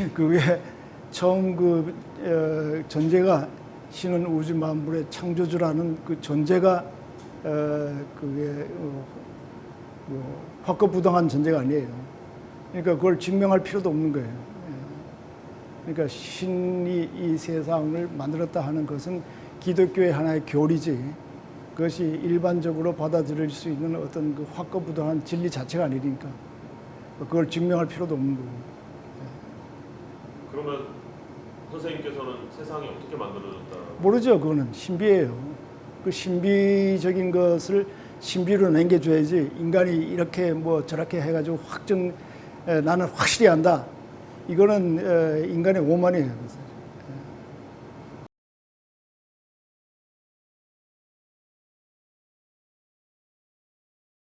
그게 처음 그 어, 전제가 신은 우주 만물의 창조주라는 그 전제가 어, 그게 어, 뭐 확고부동한 전제가 아니에요. 그러니까 그걸 증명할 필요도 없는 거예요. 예. 그러니까 신이 이 세상을 만들었다 하는 것은 기독교의 하나의 교리지. 그것이 일반적으로 받아들일 수 있는 어떤 그 확고부동한 진리 자체가 아니니까 그걸 증명할 필요도 없는 거고. 그러면 선생님께서는 세상이 어떻게 만들어졌다? 모르죠. 그거는 신비예요. 그 신비적인 것을 신비로 남겨줘야지 인간이 이렇게 뭐 저렇게 해가지고 확정 에, 나는 확실히 안다. 이거는 에, 인간의 오만이에요.